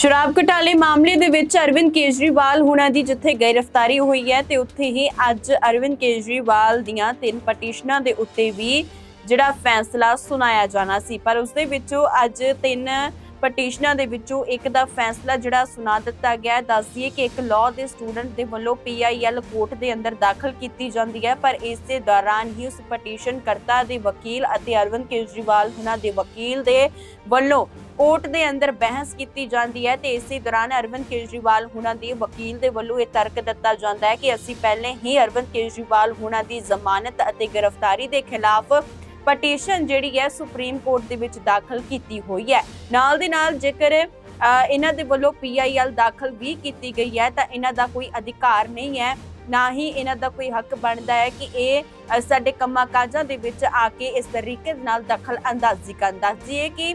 ਸ਼ਰਾਬ ਘੁਟਾਲੇ ਮਾਮਲੇ ਦੇ ਵਿੱਚ ਅਰਵਿੰਦ ਕੇਜਰੀਵਾਲ ਹੁਣਾਂ ਦੀ ਜਿੱਥੇ ਗ੍ਰਿਫਤਾਰੀ ਹੋਈ ਹੈ ਤੇ ਉੱਥੇ ਹੀ ਅੱਜ ਅਰਵਿੰਦ ਕੇਜਰੀਵਾਲ ਦੀਆਂ ਤਿੰਨ ਪਟੀਸ਼ਨਾਂ ਦੇ ਉੱਤੇ ਵੀ ਜਿਹੜਾ ਫੈਸਲਾ ਸੁਣਾਇਆ ਜਾਣਾ ਸੀ। ਪਰ ਉਸ ਦੇ ਵਿੱਚੋਂ ਅੱਜ ਤਿੰਨ ਪਟੀਸ਼ਨਾਂ ਦੇ ਵਿੱਚੋਂ ਇੱਕ ਦਾ ਫੈਸਲਾ ਜਿਹੜਾ ਸੁਣਾ ਦਿੱਤਾ ਗਿਆ ਹੈ। ਦੱਸਦੀਏ ਕਿ ਇੱਕ ਲਾਅ ਦੇ ਸਟੂਡੈਂਟ ਦੇ ਵੱਲੋਂ ਪੀਆਈਐਲ ਕੋਰਟ ਦੇ ਅੰਦਰ ਦਾਖਲ ਕੀਤੀ ਜਾਂਦੀ ਹੈ, ਪਰ ਇਸ ਦੇ ਦੌਰਾਨ ਹੀ ਉਸ ਪਟੀਸ਼ਨ ਕਰਤਾ ਦੇ ਵਕੀਲ ਅਤੇ ਅਰਵਿੰਦ ਕੇਜਰੀਵਾਲ ਹੁਣਾਂ ਦੇ ਵਕੀਲ ਦੇ ਵੱਲੋਂ ਕੋਰਟ ਦੇ ਅੰਦਰ ਬਹਿਸ ਕੀਤੀ ਜਾਂਦੀ ਹੈ ਤੇ ਇਸੇ ਦੌਰਾਨ ਅਰਵਿੰਦ ਕੇਜਰੀਵਾਲ ਹੁਣਾਂ ਦੇ ਵਕੀਲ ਦੇ ਵੱਲੋਂ ਇਹ ਤਰਕ ਦਿੱਤਾ ਜਾਂਦਾ ਹੈ ਕਿ ਅਸੀਂ ਪਹਿਲੇ ਹੀ ਅਰਵਿੰਦ ਕੇਜਰੀਵਾਲ ਹੁਣਾਂ ਦੀ ਜ਼ਮਾਨਤ ਅਤੇ ਗ੍ਰਿਫਤਾਰੀ ਦੇ ਖਿਲਾਫ ਪਟੀਸ਼ਨ ਜਿਹੜੀ ਹੈ ਸੁਪਰੀਮ ਕੋਰਟ ਦੇ ਵਿੱਚ ਦਾਖਲ ਕੀਤੀ ਹੋਈ ਹੈ। ਨਾਲ ਦੇ ਨਾਲ ਜੇਕਰ ਇਹਨਾਂ ਦੇ ਵੱਲੋਂ ਪੀਆਈਐਲ ਦਾਖਲ ਵੀ ਕੀਤੀ ਗਈ ਹੈ, ਤਾਂ ਇਹਨਾਂ ਦਾ ਕੋਈ ਅਧਿਕਾਰ ਨਹੀਂ ਹੈ, ਨਾ ਹੀ ਇਹਨਾਂ ਦਾ ਕੋਈ ਹੱਕ ਬਣਦਾ ਹੈ ਕਿ ਇਹ ਸਾਡੇ ਕੰਮਾਂ ਕਾਜਾਂ ਦੇ ਵਿੱਚ ਆ ਕੇ ਇਸ ਤਰੀਕੇ ਦੇ ਨਾਲ ਦਖਲ ਅੰਦਾਜ਼ੀ ਕਰਨ। ਦੱਸਦੀਏ ਕਿ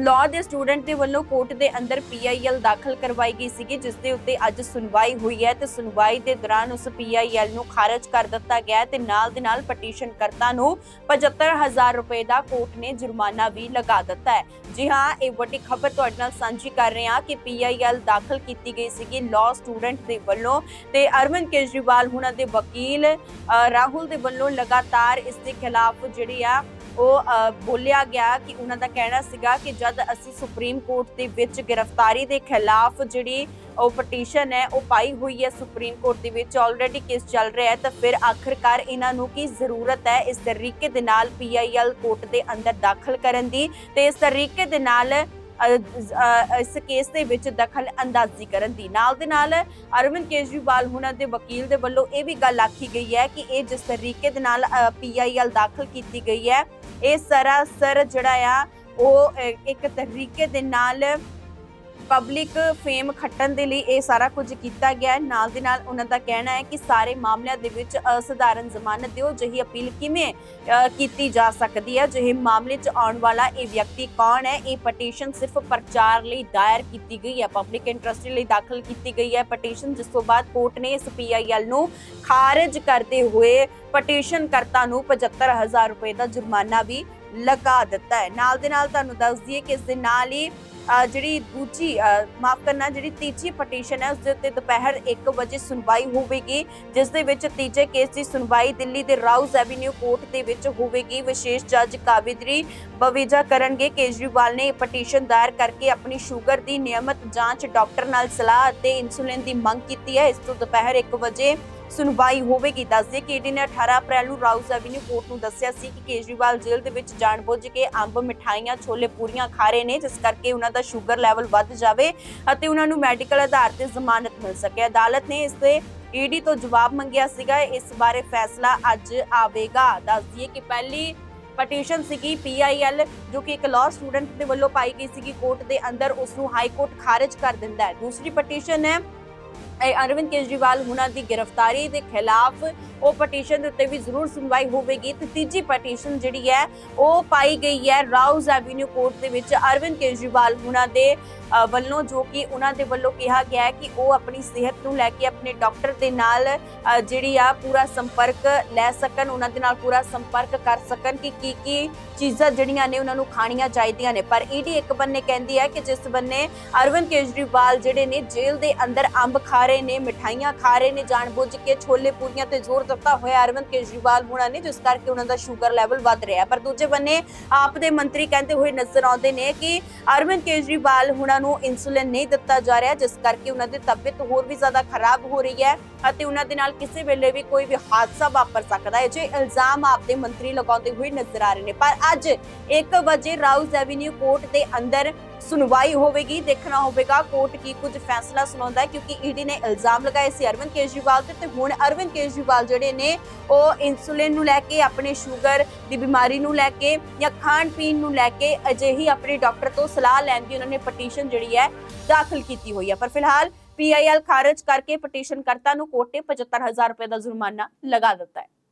ਲਾਅ ਦੇ ਸਟੂਡੈਂਟ ਦੇ ਵੱਲੋਂ ਕੋਰਟ ਦੇ ਅੰਦਰ ਪੀਆਈਐਲ ਦਾਖਲ ਕਰਵਾਈ ਗਈ ਸੀਗੀ, ਜਿਸ ਦੇ ਉੱਤੇ ਅੱਜ ਸੁਣਵਾਈ ਹੋਈ ਹੈ ਤੇ ਸੁਣਵਾਈ ਦੇ ਦੌਰਾਨ ਉਸ ਪੀਆਈਐਲ ਨੂੰ ਖਾਰਜ ਕਰ ਦਿੱਤਾ ਗਿਆ ਤੇ ਨਾਲ ਦੇ ਨਾਲ ਪਟੀਸ਼ਨਕਰਤਾ ਨੂੰ 75000 ਰੁਪਏ ਦਾ ਕੋਰਟ ਨੇ ਜੁਰਮਾਨਾ ਵੀ ਲਗਾ ਦਿੱਤਾ ਹੈ। ਜੀ ਹਾਂ, ਇਹ ਵੱਡੀ ਖਬਰ ਤੁਹਾਡੇ ਨਾਲ ਸਾਂਝੀ ਕਰ ਰਹੇ ਹਾਂ ਕਿ ਪੀਆਈਐਲ ਦਾਖਲ ਕੀਤੀ ਗਈ ਸੀਗੀ ਲਾਅ ਸਟੂਡੈਂਟ ਦੇ ਵੱਲੋਂ ਤੇ ਅਰਵਿੰਦ ਕੇਜਰੀਵਾਲ, ਹੁਣਾਂ ਦੇ ਵਕੀਲ ਰਾਹੁਲ ਦੇ ਵੱਲੋਂ ਲਗਾਤਾਰ ਇਸ ਦੇ ਖਿਲਾਫ ਜਿਹੜੀ ਆ ਉਹ ਬੋਲਿਆ ਗਿਆ ਕਿ ਉਹਨਾਂ ਦਾ ਕਹਿਣਾ ਸੀਗਾ ਕਿ ਜਦ ਅਸੀਂ ਸੁਪਰੀਮ ਕੋਰਟ ਦੇ ਵਿੱਚ ਗ੍ਰਿਫਤਾਰੀ ਦੇ ਖਿਲਾਫ ਜਿਹੜੀ ਉਹ ਪਟੀਸ਼ਨ ਹੈ, ਉਹ ਪਾਈ ਹੋਈ ਹੈ ਸੁਪਰੀਮ ਕੋਰਟ ਦੇ ਵਿੱਚ ਆਲਰੇਡੀ ਕੇਸ ਚੱਲ ਰਿਹਾ ਹੈ, ਤਾਂ ਫਿਰ ਆਖਰਕਾਰ ਇਹਨਾਂ ਨੂੰ ਕੀ ਜ਼ਰੂਰਤ ਹੈ ਇਸ ਤਰੀਕੇ ਦੇ ਨਾਲ ਪੀਆਈਐਲ ਕੋਰਟ ਦੇ ਅੰਦਰ ਦਾਖਲ ਕਰਨ ਦੀ ਤੇ ਇਸ ਤਰੀਕੇ ਦੇ ਨਾਲ ਇਸ ਕੇਸ ਦੇ ਵਿੱਚ ਦਖਲ ਅੰਦਾਜ਼ੀ ਕਰਨ ਦੀ। ਨਾਲ ਦੇ ਨਾਲ ਅਰਵਿੰਦ ਕੇਜਰੀਵਾਲ ਹੁਣਾਂ ਦੇ ਵਕੀਲ ਦੇ ਵੱਲੋਂ ਇਹ ਵੀ ਗੱਲ ਆਖੀ ਗਈ ਹੈ ਕਿ ਇਹ ਜਿਸ ਤਰੀਕੇ ਦੇ ਨਾਲ ਪੀਆਈਐਲ ਦਾਖਲ ਕੀਤੀ ਗਈ ਹੈ ਇਹ ਸਰਾਸਰ ਜਿਹੜਾ ਆ ਉਹ ਇੱਕ ਤਰੀਕੇ ਦੇ ਨਾਲ ਪਬਲਿਕ ਫੇਮ ਖੱਟਣ ਦੇ ਲਈ ਇਹ ਸਾਰਾ ਕੁਝ ਕੀਤਾ ਗਿਆ ਹੈ। ਨਾਲ ਦੇ ਨਾਲ ਉਹਨਾਂ ਦਾ ਕਹਿਣਾ ਹੈ ਕਿ ਸਾਰੇ ਮਾਮਲਿਆਂ ਦੇ ਵਿੱਚ ਅਸਧਾਰਨ ਜ਼ਮਾਨਤ ਦਿਓ ਜਿਹੀ ਅਪੀਲ ਕਿਵੇਂ ਕੀਤੀ ਜਾ ਸਕਦੀ ਹੈ? ਜਿਹੇ ਮਾਮਲੇ 'ਚ ਆਉਣ ਵਾਲਾ ਇਹ ਵਿਅਕਤੀ ਕੌਣ ਹੈ? ਇਹ ਪਟੀਸ਼ਨ ਸਿਰਫ ਪ੍ਰਚਾਰ ਲਈ ਦਾਇਰ ਕੀਤੀ ਗਈ ਹੈ। ਪਬਲਿਕ ਇੰਟਰਸਟ ਲਈ ਦਾਖਲ ਕੀਤੀ ਗਈ ਹੈ ਪਟੀਸ਼ਨ ਜਿਸ ਤੋਂ ਬਾਅਦ ਕੋਰਟ ਨੇ ਇਸ ਪੀਆਈਐਲ ਨੂੰ ਖਾਰਜ ਕਰਦੇ ਹੋਏ ਪਟੀਸ਼ਨ ਕਰਤਾ ਨੂੰ 75000 ਰੁਪਏ ਦਾ ਜੁਰਮਾਨਾ ਵੀ ਲਗਾ ਦਿੱਤਾ ਹੈ। ਨਾਲ ਦੇ ਨਾਲ ਤੁਹਾਨੂੰ ਦੱਸ ਦਈਏ ਕਿ ਇਸ ਦੇ ਨਾਲ ਹੀ ਜਿਹੜੀ ਦੂਜੀ ਮਾਫ ਕਰਨਾ, ਜਿਹੜੀ ਤੀਜੀ ਪਟੀਸ਼ਨ ਹੈ, ਉਸ ਦੇ ਉੱਤੇ ਦੁਪਹਿਰ 1 ਵਜੇ ਸੁਣਵਾਈ ਹੋਵੇਗੀ, ਜਿਸ ਦੇ ਵਿੱਚ ਤੀਜੇ ਕੇਸ ਦੀ ਸੁਣਵਾਈ ਦਿੱਲੀ ਦੇ ਰਾਉਜ਼ ਐਵੀਨਿਊ ਕੋਰਟ ਦੇ ਵਿੱਚ ਹੋਵੇਗੀ। ਵਿਸ਼ੇਸ਼ ਜੱਜ ਕਾਵਿਦਰੀ ਬਵੀਜਾ ਕਰਨਗੇ। ਕੇਜਰੀਵਾਲ ਨੇ ਇਹ ਪਟੀਸ਼ਨ ਦਾਇਰ ਕਰਕੇ ਆਪਣੀ ਸ਼ੂਗਰ ਦੀ ਨਿਯਮਤ ਜਾਂਚ ਡਾਕਟਰ ਨਾਲ ਸਲਾਹ ਅਤੇ ਇਨਸੂਲਿਨ ਦੀ ਮੰਗ ਕੀਤੀ ਹੈ। ਇਸ ਤੋਂ ਦੁਪਹਿਰ 1 ਵਜੇ ਸੁਣਵਾਈ ਹੋਵੇਗੀ। ਦੱਸਦੇ ਕਿ ਈਡੀ ਨੇ 18 ਅਪ੍ਰੈਲ ਨੂੰ ਰਾਉਜ਼ ਐਵੀਨਿਊ ਕੋਰਟ ਨੂੰ ਦੱਸਿਆ ਸੀ ਕਿ ਕੇਜਰੀਵਾਲ ਜੇਲ੍ਹ ਦੇ ਵਿੱਚ ਜਾਣਬੁੱਝ ਕੇ ਅੰਬ, ਮਠਾਈਆਂ, ਛੋਲੇ ਪੂਰੀਆਂ ਖਾ ਰਹੇ ਨੇ, ਜਿਸ ਕਰਕੇ ਉਹਨਾਂ ਦਾ ਸ਼ੂਗਰ ਲੈਵਲ ਵੱਧ ਜਾਵੇ ਅਤੇ ਉਹਨਾਂ ਨੂੰ ਮੈਡੀਕਲ ਆਧਾਰ ਤੇ ਜ਼ਮਾਨਤ ਮਿਲ ਸਕੇ। ਅਦਾਲਤ ਨੇ ਇਸ ਤੇ ਈਡੀ ਤੋਂ ਜਵਾਬ ਮੰਗਿਆ ਸੀਗਾ। ਇਸ ਬਾਰੇ ਫੈਸਲਾ ਅੱਜ ਆਵੇਗਾ। ਦੱਸ ਦਈਏ ਕਿ ਪਹਿਲੀ ਪਟੀਸ਼ਨ ਸੀਗੀ ਪੀਆਈਐਲ ਜੋ ਕਿ ਇੱਕ ਲਾਅ ਸਟੂਡੈਂਟ ਦੇ ਵੱਲੋਂ ਪਾਈ ਗਈ ਸੀਗੀ। ਕੋਰਟ ਦੇ ਅੰਦਰ ਉਸ ਨੂੰ ਹਾਈ ਕੋਰਟ ਖਾਰਜ ਕਰ ਦਿੰਦਾ ਹੈ। ਦੂਸਰੀ ਪਟੀਸ਼ਨ ਹੈ ਅਰਵਿੰਦ ਕੇਜਰੀਵਾਲ ਹੁਣਾਂ ਦੀ ਗ੍ਰਿਫਤਾਰੀ ਦੇ ਖਿਲਾਫ ਉਹ ਪਟੀਸ਼ਨ ਦੇ ਉੱਤੇ ਵੀ ਜ਼ਰੂਰ ਸੁਣਵਾਈ ਹੋਵੇਗੀ ਤੇ ਤੀਜੀ ਪਟੀਸ਼ਨ ਜਿਹੜੀ ਹੈ, ਉਹ ਪਾਈ ਗਈ ਹੈ ਰਾਉਜ਼ ਐਵੀਨਿਊ ਕੋਰਟ ਦੇ ਵਿੱਚ। ਅਰਵਿੰਦ ਕੇਜਰੀਵਾਲ ਹੁਣਾਂ ਦੇ ਵੱਲੋਂ ਜੋ ਕਿ ਉਹਨਾਂ ਦੇ ਵੱਲੋਂ ਕਿਹਾ ਗਿਆ ਹੈ ਕਿ ਉਹ ਆਪਣੀ ਸਿਹਤ ਨੂੰ ਲੈ ਕੇ ਆਪਣੇ ਡਾਕਟਰ ਦੇ ਨਾਲ ਜਿਹੜੀ ਆ ਪੂਰਾ ਸੰਪਰਕ ਲੈ ਸਕਣ, ਉਹਨਾਂ ਦੇ ਨਾਲ ਪੂਰਾ ਸੰਪਰਕ ਕਰ ਸਕਣ ਕਿ ਕੀ ਕੀ ਚੀਜ਼ਾਂ ਜਿਹੜੀਆਂ ਨੇ ਉਹਨਾਂ ਨੂੰ ਖਾਣੀਆਂ ਚਾਹੀਦੀਆਂ ਨੇ। ਪਰ ਈਡੀ ਇੱਕ ਬੰਨੇ ਕਹਿੰਦੀ ਹੈ ਕਿ ਜਿਸ ਬੰਨੇ ਅਰਵਿੰਦ ਕੇਜਰੀਵਾਲ ਜਿਹੜੇ ਨੇ ਜੇਲ੍ਹ ਦੇ ਅੰਦਰ ਅੰਬ ਖਾ ਰਹੇ ਨੇ, ਮਿਠਾਈਆਂ ਖਾ ਰਹੇ ਨੇ ਜਾਣਬੁੱਝ ਕੇ ਛੋਲੇ ਪੂਰੀਆਂ ਤੇ ਜ਼ੋਰ ਦਿੱਤਾ ਹੋਇਆ ਅਰਵਿੰਦ ਕੇਜਰੀਵਾਲ ਹੁਣਾਂ ਨੇ, ਜਿਸ ਕਰਕੇ ਉਹਨਾਂ ਦਾ ਸ਼ੂਗਰ ਲੈਵਲ ਵੱਧ ਰਿਹਾ ਪਰ ਦੂਜੇ ਬੰਨੇ ਆਪ ਦੇ ਮੰਤਰੀ ਕਹਿੰਦੇ ਹੋਏ ਨਜ਼ਰ ਆਉਂਦੇ ਨੇ ਕਿ ਅਰਵਿੰਦ ਕੇਜਰੀਵਾਲ ਹੁਣਾਂ ਨੂੰ ਇਨਸੂਲਿਨ ਨਹੀਂ ਦਿੱਤਾ ਜਾ ਰਿਹਾ, ਜਿਸ ਕਰਕੇ ਉਹਨਾਂ ਦੀ ਤਬੀਅਤ ਹੋਰ ਵੀ ਜ਼ਿਆਦਾ ਖਰਾਬ ਹੋ ਰਹੀ ਹੈ ਅਤੇ ਉਹਨਾਂ ਦੇ ਨਾਲ ਕਿਸੇ ਵੇਲੇ ਵੀ ਕੋਈ ਵੀ ਹਾਦਸਾ ਵਾਪਰ ਸਕਦਾ ਹੈ, ਜੇ ਇਲਜ਼ਾਮ ਆਪ ਦੇ ਮੰਤਰੀ ਲਗਾਉਂਦੇ ਹੋਏ ਨਜ਼ਰ ਆ ਰਹੇ ਨੇ। ਪਰ ਅੱਜ 1 ਵਜੇ ਰਾਉਜ਼ ਐਵੀਨਿਊ ਕੋਰਟ ਦੇ ਅੰਦਰ ਸੁਣਵਾਈ ਹੋਵੇਗੀ, ਦੇਖਣਾ ਹੋਵੇਗਾ, ਕੋਰਟ ਕੀ ਕੁਝ ਫੈਸਲਾ ਸੁਣਾਉਂਦਾ ਹੈ, ਕਿਉਂਕਿ ਈਡੀ ਨੇ ਇਲਜ਼ਾਮ ਲਗਾਏ ਸੀ ਅਰਵਿੰਦ ਕੇਜਰੀਵਾਲ ਤੇ ਤੇ ਹੁਣ ਅਰਵਿੰਦ ਕੇਜਰੀਵਾਲ ਜਿਹੜੇ ਨੇ, ਉਹ ਇਨਸੂਲਿਨ ਨੂੰ ਲੈ ਕੇ, ਆਪਣੇ ਸ਼ੂਗਰ ਦੀ ਬਿਮਾਰੀ ਨੂੰ ਲੈ ਕੇ ਜਾਂ ਖਾਣ ਪੀਣ ਨੂੰ ਲੈ ਕੇ ਅਜਿਹੀ ਆਪਣੇ ਡਾਕਟਰ ਤੋਂ ਸਲਾਹ ਲੈਣ ਦੀ ਉਹਨਾਂ ਨੇ ਪਟੀਸ਼ਨ ਜਿਹੜੀ ਹੈ, ਦਾਖਲ ਕੀਤੀ ਹੋਈ ਹੈ। ਪਰ ਫਿਲਹਾਲ ਪੀਆਈਐਲ ਖਾਰਜ ਕਰਕੇ ਪਟੀਸ਼ਨ ਕਰਤਾ ਨੂੰ ਕੋਰਟ ਨੇ 75000 ਰੁਪਏ ਦਾ ਜੁਰਮਾਨਾ ਲਗਾ ਦਿੱਤਾ ਹੈ।